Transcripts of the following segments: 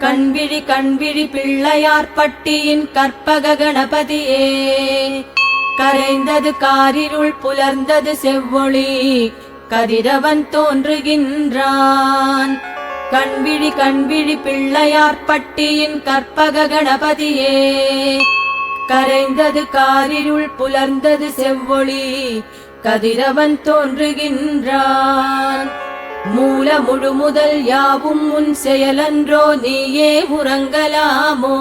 கண்விழி கண்விழி பிள்ளையார் பட்டியின் கற்பக கணபதியே. கரைந்தது காரிருள் புலர்ந்தது செவ்வொளி கதிரவன் தோன்றுகின்றான். கண்விழி கண்விழி பிள்ளையார் பட்டியின் கற்பக கணபதியே. கரைந்தது காரிருள் புலர்ந்தது செவ்வொளி கதிரவன் தோன்றுகின்றான். மூல முழு முதல் யாவும் உன் செயலன்றோ நீயே உறங்கலாமோ?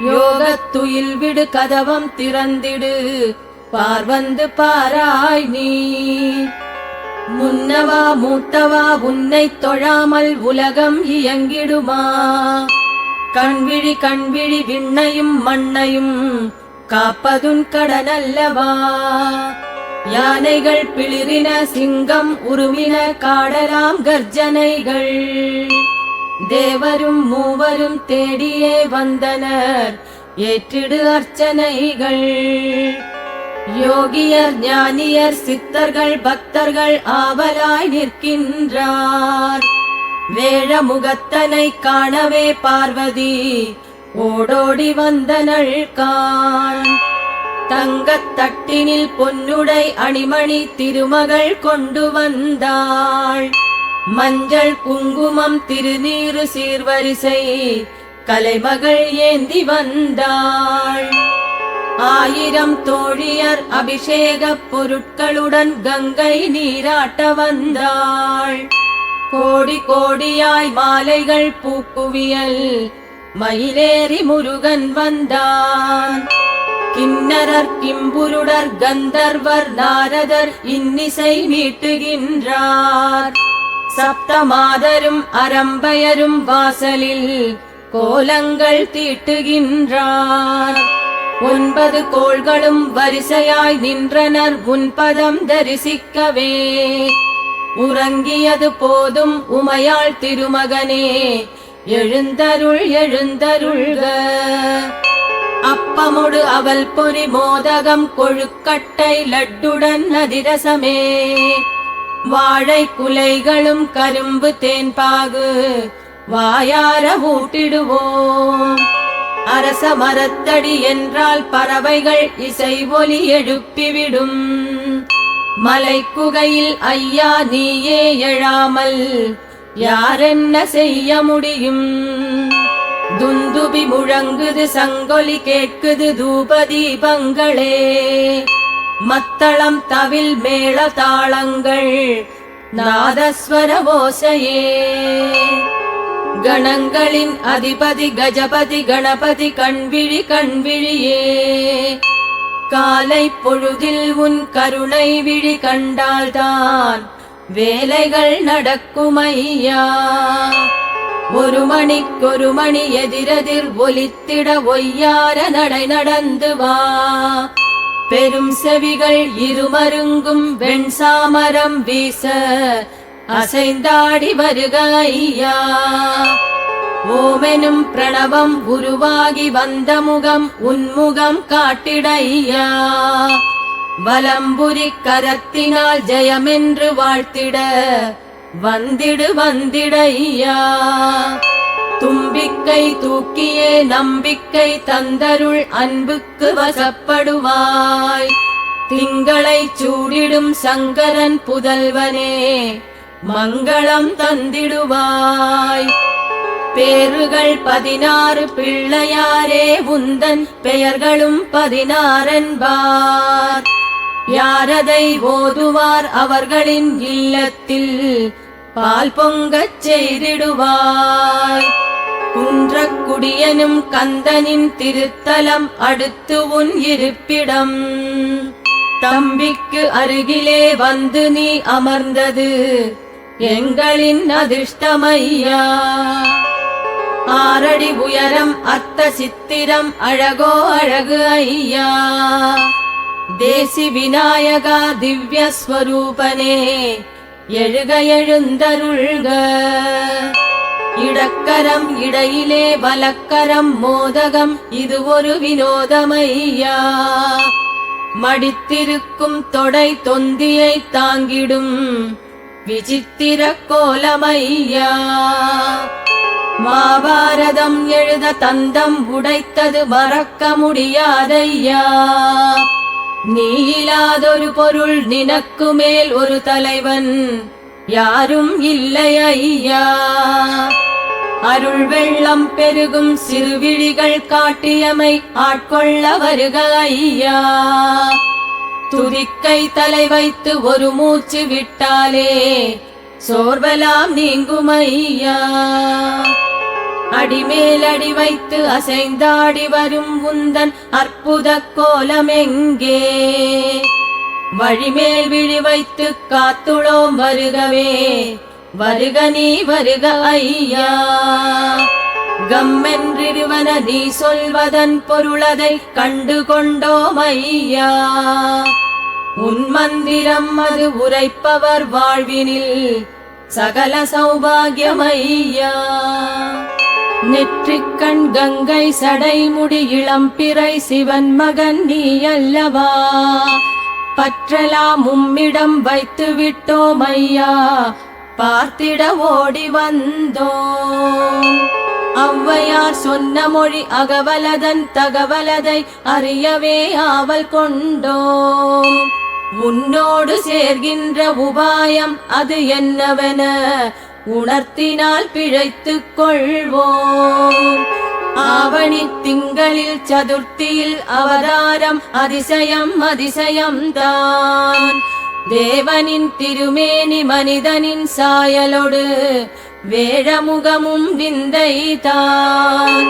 யோகத்துயில் விடு கதவம் திறந்திடு பார்வந்து பாராய் நீ. முன்னவா மூத்தவா உன்னை தொழாமல் உலகம் இயங்கிடுமா? கண்விழி கண்விழி விண்ணையும் மண்ணையும் காப்பதுன் கடனல்லவா? யானைகள் பிளிரின சிங்கம் உருவின காடலாம் கர்ஜனைகள். தேவரும் மூவரும் தேடியே வந்தனர் ஏற்றிடு அர்ச்சனைகள். யோகியர் ஞானியர் சித்தர்கள் பக்தர்கள் ஆவலாய் நிற்கின்றார். வேழமுகத்தனை காணவே பார்வதி ஓடோடி வந்தனள் கான் தங்கத்தட்டினில் பொன்னுடை அணிமணி திருமகள் கொண்டு வந்தாள். மஞ்சள் குங்குமம் திருநீரு சீர்வரிசை கலைமகள் ஏந்தி வந்தாள். ஆயிரம் தோழியர் அபிஷேகப் பொருட்களுடன் கங்கை நீராட்ட வந்தாள். கோடி கோடியாய் மாலைகள் பூக்குவியல் மயிலேறி முருகன் வந்தான். கிண்ணரர் கிம்புருடர் கந்தர்வர் நாரதர் இன்னிசை மீட்டுகின்றார் சப்தமாதரும் அரம்பயரும் வாசலில் கோலங்கள் தீட்டுகின்றார். ஒன்பது கோள்களும் வரிசையாய் நின்றனர் உன்பதம் தரிசிக்கவே. உறங்கியது போதும் உமையாள் திருமகனே எழுந்தருள் எழுந்தருள்க. அப்பமுடு அவல் பொறி மோதகம் கொழுக்கட்டை லட்டுடன் அதிரசமே. வாழை குலைகளும் கரும்பு தேன்பாகு வாயார ஊட்டிடுவோம். அரச மரத்தடி என்றால் பறவைகள் இசை ஒலி எழுப்பிவிடும். மலை குகையில் ஐயா நீயே எழாமல் யாரென்ன செய்ய முடியும்? துந்துபி முழங்குது சங்கொலி கேட்குது தூப தீபங்களே மத்தளம் தவில் மேள தாளங்கள் நாதஸ்வர ஓசையே. கணங்களின் அதிபதி கஜபதி கணபதி கண்விழி கண்விழியே. காலை பொழுதில் உன் கருணை விழி கண்டால்தான் வேலைகள் நடக்குமையா. ஒரு மணிக்கொரு மணி எதிரெதிர் ஒலித்திட ஒய்யார நடை நடந்து வா. பெரும் செவிகள் இருமருங்கும் வெண் சாமரம் வீச. அசைந்தாடி வருக ஐயா. ஓமெனும் பிரணவம் உருவாகி வந்த முகம் உன்முகம் காட்டிடையா. வலம்புரி கரத்தினால் ஜெயமென்று வாழ்த்திட. வந்திடு வந்திடையா. தும்பிக்கை தூக்கியே நம்பிக்கை தந்தருள் அன்புக்கு வசப்படுவாய். திங்களை சூடிடும் சங்கரன் புதல்வனே மங்களம் தந்திடுவாய். பேருகள் பதினாறு பிள்ளையாரே உந்தன் பெயர்களும் பதினாறென்பார். யாரதை ஓதுவார் அவர்களின் இல்லத்தில்? பால் பொங்கச் செய்திடுவாய் குன்றக்குடியனும் கந்தனின் திருத்தலம் அடுத்து உன் இருப்பிடம். தம்பிக்கு அருகிலே வந்து நீ அமர்ந்தது எங்களின் அதிர்ஷ்டமையா? ஆரடி உயரம் அத்த சித்திரம் அழகோ அழகு ஐயா? தேசி விநாயகா திவ்யஸ்வரூபனே எழுக எழுந்தருள்க இடக்கரம் இடையிலே வலக்கரம் மோதகம் இது ஒரு வினோதமையா மடித்திருக்கும் தொடை தொந்தியை தாங்கிடும் விசித்திர கோலமையா மாபாரதம் எழுத தந்தம் உடைத்தது மறக்க முடியாதையா நீ இல்லாதொரு பொருள் நினக்கு மேல் ஒரு தலைவன் யாரும் இல்லை ஐயா. அருள் வெள்ளம் பெருகும் சிறுவிழிகள் காட்டியமை ஆட்கொள்ள வருக ஐயா. துதிக்கை தலை வைத்து ஒரு மூச்சு விட்டாலே சோர்வலாம் நீங்கும் ஐயா. அடிமேல் அடி வைத்து அசைந்தாடி வரும் உந்தன் அற்புத கோலம் எங்கே வழிமேல் விழி வைத்து காத்துளோம் வருகவே வருக நீ வருக ஐயா. கம்மென்றிருவன நீ சொல்வதன் பொருளதை கண்டு கொண்டோம் ஐயா. உன் மந்திரம் அது உரைப்பவர் வாழ்வினில் சகல சௌபாகியம் ஐயா. நெற்றிக்கண் கங்கை சடைமுடி இளம்பிறை சிவன் மகன் நீ அல்லவா? பற்றலாம் உம்மிடம் வைத்து விட்டோம் ஐயா. பார்த்திட ஓடி வந்தோம். ஔவையார் சொன்ன மொழி அகவலதன் தகவலதை அறியவே ஆவல் கொண்டோம். உன்னோடு சேர்கின்ற உபாயம் அது என்னவென? உணர்த்தினால் பிழைத்துக் கொள்வோம். ஆவணி திங்களில் சதுர்த்தியில் அவதாரம் அதிசயம் அதிசயம்தான் தேவனின் திருமேனி மனிதனின் சாயலோடு வேழமுகமும் விந்தை தான்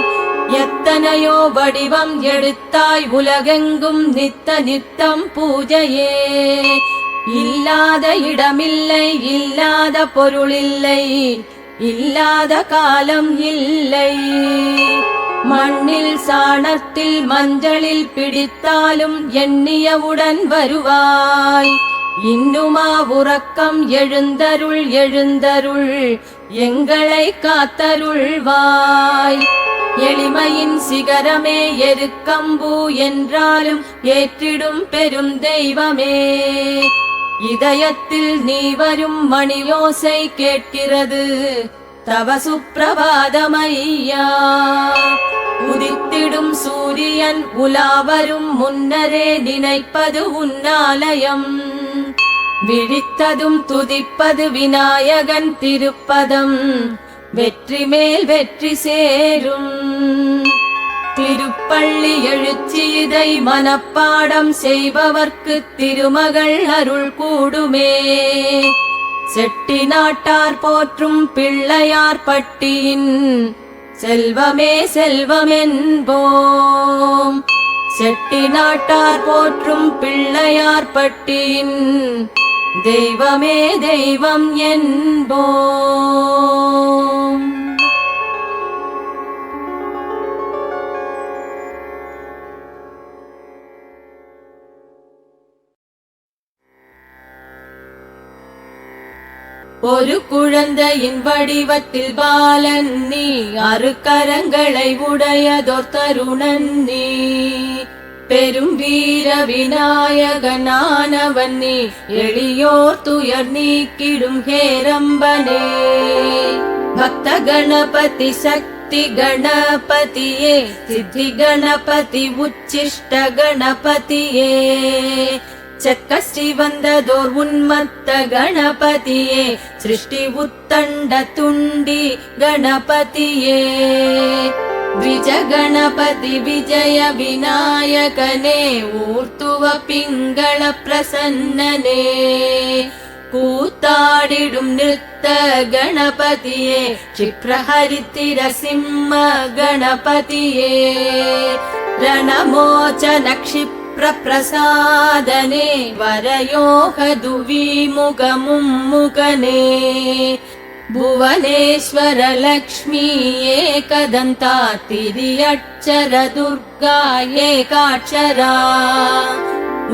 எத்தனையோ வடிவம் எடுத்தாய் உலகெங்கும் நித்த நித்தம் பூஜையே. இல்லாத இடமில்லை இல்லாத பொருளில்லை இல்லாத காலம் இல்லை. மண்ணில் சாணத்தில் மஞ்சளில் பிடித்தாலும் எண்ணியவுடன் வருவாய். இன்னுமா உறக்கம் எழுந்தருள் எழுந்தருள் எங்களை காத்தருள்வாய். எளிமையின் சிகரமே எருக்கம்பூ என்றாலும் ஏற்றிடும் பெரும் தெய்வமே. இதயத்தில் நீ வரும் மணியோசை கேட்கிறது. தவசு பிரபாதமையா உதித்திடும் சூரியன் உலாவரும் முன்னரே நினைப்பது உன்னாலயம். விழித்ததும் துதிப்பது விநாயகன் திருப்பதம். வெற்றி மேல் வெற்றி சேரும். திருப்பள்ளி எழுச்சி இதை மனப்பாடம் செய்பவர்க்கு திருமகள் அருள் கூடுமே. செட்டி நாட்டார் போற்றும் பிள்ளையார் பட்டியின் செல்வமே செல்வமென்போம். செட்டி நாட்டார் போற்றும் பிள்ளையார் பட்டியின் தெய்வமே தெய்வம் என்போம். ஒரு குழந்தையின் வடிவத்தில் பாலன் நீ அரு கரங்களை உடையதோர் தருணன் நீ. பெரும் வீர விநாயகனானவன் நீ எளியோர் துயர் நீக்கிடும் ஹேரம்பனே. பக்த கணபதி சக்தி கணபதியே சித்தி கணபதி உச்சிஷ்ட கணபதியே. च गणपतिये सृष्टि उत्तण्ड तुण्डि गणपतिये। गणपति विजय विनायकने ऊर्तुव पिङ्गळ प्रसन्नने कूताडिडु नृत्य गणपतिये शिप्रहरितिरसिंह गणपतियेणमोचनक्षिप् பிரசாதனே वरयोहदुविमुखमुम्मुकने भुवनेश्वरलक्ष्मी एकदन्ता तिरियक्षर दुर्गा एकाक्षरा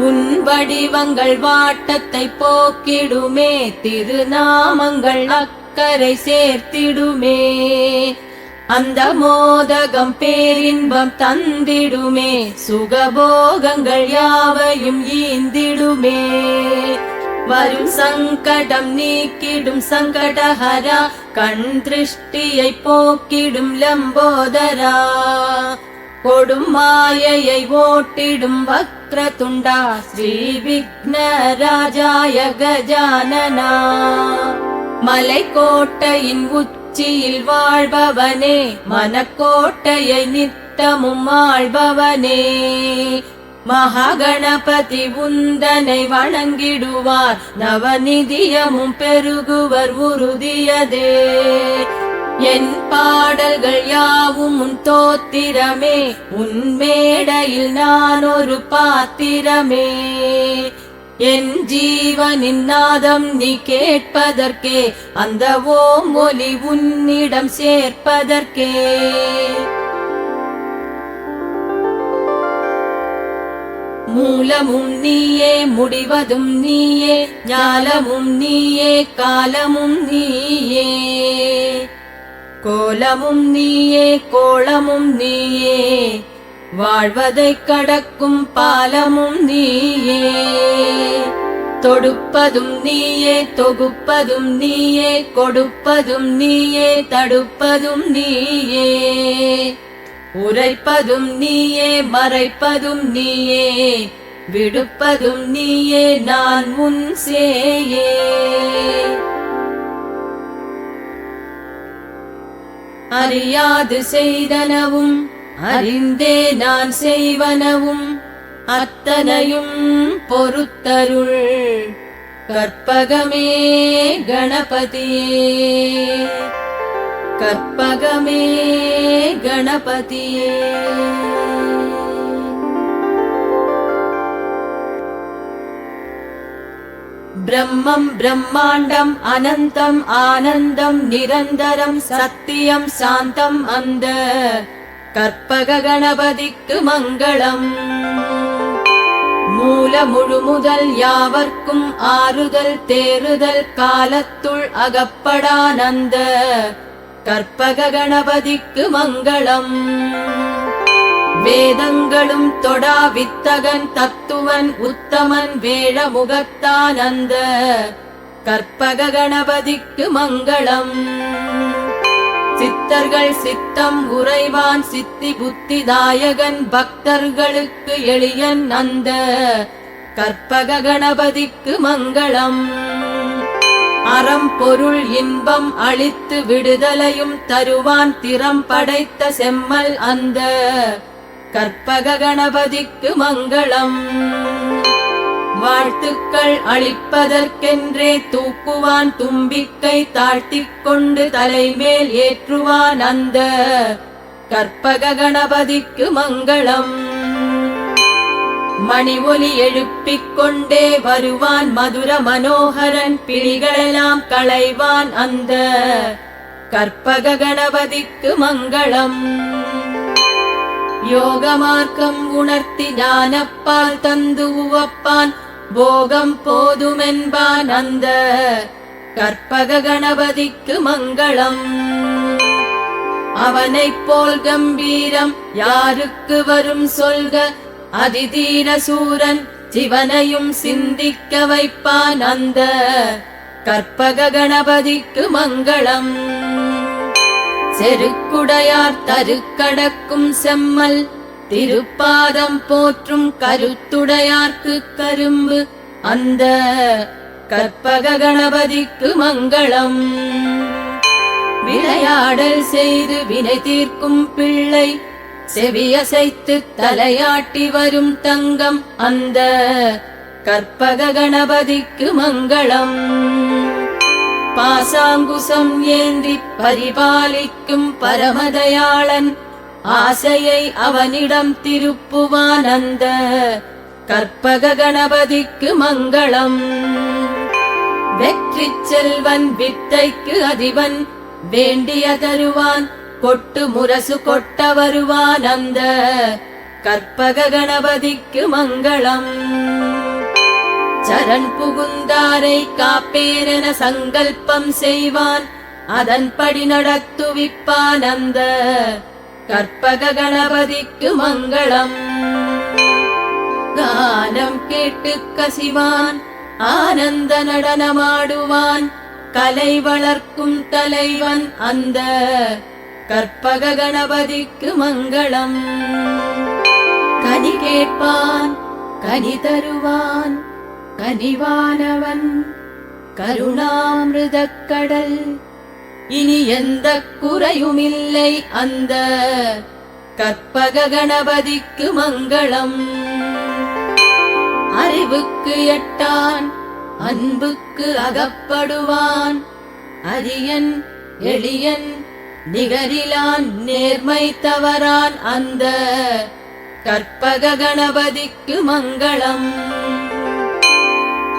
உன்வடிவங்கள் வாட்டத்தை போக்கிடுமே திருநாமங்கள் அக்கறை சேர்த்திடுமே அந்த மோதகம் பேரின்பம் தந்திடுமே சுகபோகங்கள் யாவையும் ஈந்திடுமே. வரும் சங்கடம் நீக்கிடும் சங்கடஹரா கண் திருஷ்டியை போக்கிடும் லம்போதரா. கொடும் மாயையை ஓட்டிடும் வக்ர துண்டா ஸ்ரீ விக்னராஜாய கஜானனா மலை கோட்டையின் மலைக்கோட்டையின் உச்சியில் வாழ்பவனே மனக்கோட்டையை நித்தமும் ஆள்பவனே மகாகணபதி உந்தனை வணங்கிடுவார் நவநிதியமும் பெருகுவர் உறுதியதே என் பாடல்கள் யாவும் உன் தோத்திரமே உன் மேடையில் நான் ஒரு பாத்திரமே என் ஜீவனின் நாதம் நீ கேட்பதற்கே அந்த ஓம் ஒலி உன்னிடம் சேர்ப்பதற்கே. மூலமும் நீயே முடிவதும் நீயே ஞாலமும் நீயே காலமும் நீயே. கோலமும் நீயே கோளமும் நீயே வாழ்வதைக் கடக்கும் பாலமும் நீயே. தொடுப்பதும் நீயே தொகுப்பதும் நீயே கொடுப்பதும் நீயே தடுப்பதும் நீயே. உரைப்பதும் நீயே மறைப்பதும் நீயே. விடுப்பதும் நீயே நான் முன் சேயே. அறியாது செய்தனவும் அறிந்தே நான் செய்வனவும் அத்தனையும் பொறுத்தருள். கற்பகமே கணபதியே. கற்பகமே கணபதியே. பிரம்மம் பிரம்மாண்டம் அனந்தம் ஆனந்தம் நிரந்தரம் சத்தியம் சாந்தம் அந்த கற்பக கணபதிக்கு மங்களம். மூல முழு முதல் யாவர்க்கும் ஆறுதல் தேறுதல் காலத்துள் அகப்படானந்த கற்பக கணபதிக்கு மங்களம். வேதங்களும் தொடா வித்தகன் தத்துவன் உத்தமன் வேழ முகத்தானந்த கற்பக கணபதிக்கு மங்களம். சித்தர்கள் சித்தம் உறைவான் சித்தி புத்திதாயகன் பக்தர்களுக்கு எளியன் அந்த கற்பக கணபதிக்கு மங்களம். அறம் பொருள் இன்பம் அளித்து விடுதலையும் தருவான் திறம் படைத்த செம்மல் அந்த கற்பக கணபதிக்கு மங்களம். வாழ்த்துக்கள் அளிப்பதற்கென்றே தூக்குவான் தும்பிக்கை தாழ்த்திக் கொண்டு தலைமேல் ஏற்றுவான் அந்த கற்பக கணபதிக்கு மங்களம். மணி ஒலி எழுப்பிக் கொண்டே வருவான் மதுர மனோகரன் பிழிகளெல்லாம் களைவான் அந்த கற்பக கணபதிக்கு மங்களம். யோக மார்க்கம் உணர்த்தி ஞானப்பால் தந்து உவப்பான் போகம் போதுமென்பான் அந்த கற்பக கணபதிக்கு மங்களம். அவனைப் போல் கம்பீரம் யாருக்கு வரும் சொல்க அதிதீர சூரன் சிவனையும் சிந்திக்க வைப்பான் அந்த கற்பக கணபதிக்கு மங்களம். செருக்குடையார் தருக்கடக்கும் செம்மல் திருப்பாதம் போற்றும் கருத்துடையார்க்கு கரும்பு அந்த கற்பக கணபதிக்கு மங்களம். விளையாடல் செய்து வினை தீர்க்கும் பிள்ளை செவியசைத்து தலையாட்டி வரும் தங்கம் அந்த கற்பக கணபதிக்கு மங்களம். பாசாங்குசம் ஏந்தி பரிபாலிக்கும் பரமதயாளன் ஆசையை அவனிடம் திருப்புவானந்த கற்பக கணபதிக்கு மங்களம். வெற்றி செல்வன் வித்தைக்கு அதிபன் வேண்டிய தருவான் கொட்டு முரசு கொட்ட வருவான் அந்த கற்பக கணபதிக்கு மங்களம். சரண் புகுந்தாரை காப்பேரென சங்கல்பம் செய்வான் அதன்படி நடத்துவிப்பான் அந்த கற்பக கணபதிக்கு மங்களம். கானம் கேட்டு கசிவான் ஆனந்த நடனமாடுவான் கலை வளர்க்கும் தலைவன் அந்த கற்பக கணபதிக்கு மங்களம் கனி கேட்பான் கனி தருவான் கனிவானவன் கருணாமிருதக்கடல் கடல் இனி எந்த குறையுமில்லை அந்த கற்பக கணபதிக்கு மங்களம். அறிவுக்கு எட்டான் அன்புக்கு அகப்படுவான். அரியன் எளியன் நிகரிலான் நேர்மை தவறான் அந்த கற்பக கணபதிக்கு மங்களம்.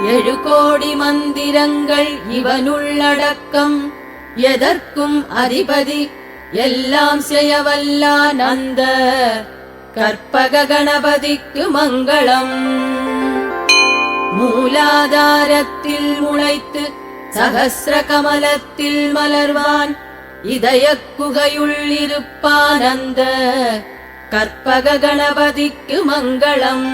ஏழு கோடி மந்திரங்கள் இவனுள்ளடக்கம் எதற்கும் அதிபதி எல்லாம் செய்யவல்லான் அந்த கற்பக கணபதிக்கு மங்களம். மூலாதாரத்தில் முளைத்து சகசிர கமலத்தில் மலர்வான். இதய குகையுள் இருப்பான் அந்த கற்பக கணபதிக்கு மங்களம்.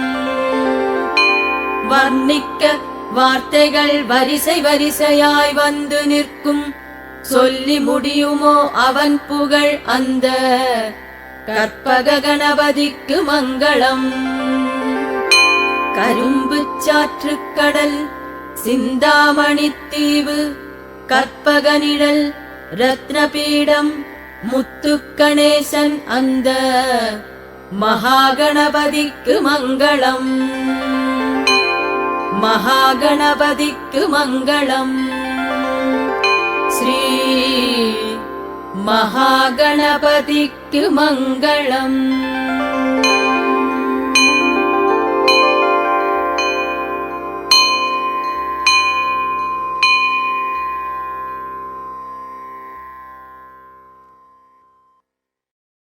வர்ணிக்க வார்த்தைகள் வரிசை வரிசையாய் வந்து நிற்கும். சொல்லி முடியுமோ அவன் புகழ் அந்த கற்பக கணபதிக்கு மங்களம். கரும்பு சாற்று கடல் சிந்தாமணி தீவு கற்பக நிழல் ரத்னபீடம் முத்து கணேசன் அந்த மகாகணபதிக்கு மங்களம். மகாகணபதிக்கு மங்களம். श्री महागणपतिक्य मङ्गलम्